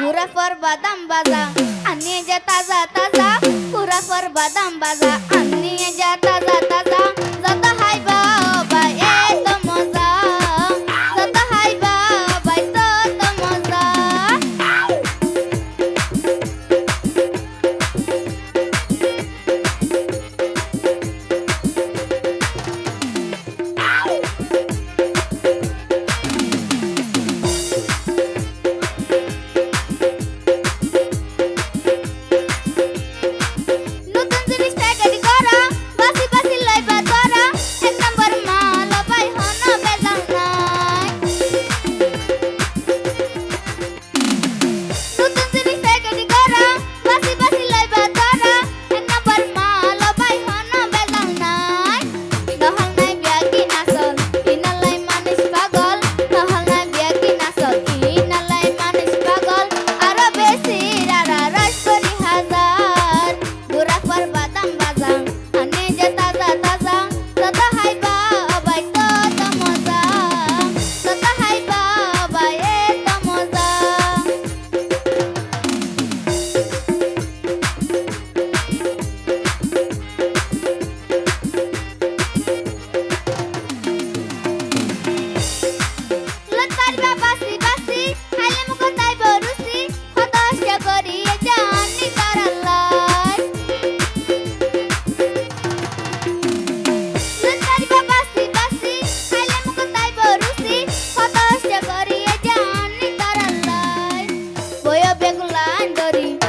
কুরাফর বাদাম বাজা আনিয়ে যা তাজা তাজা কুরাফর বাদাম বাজা regular and dirty.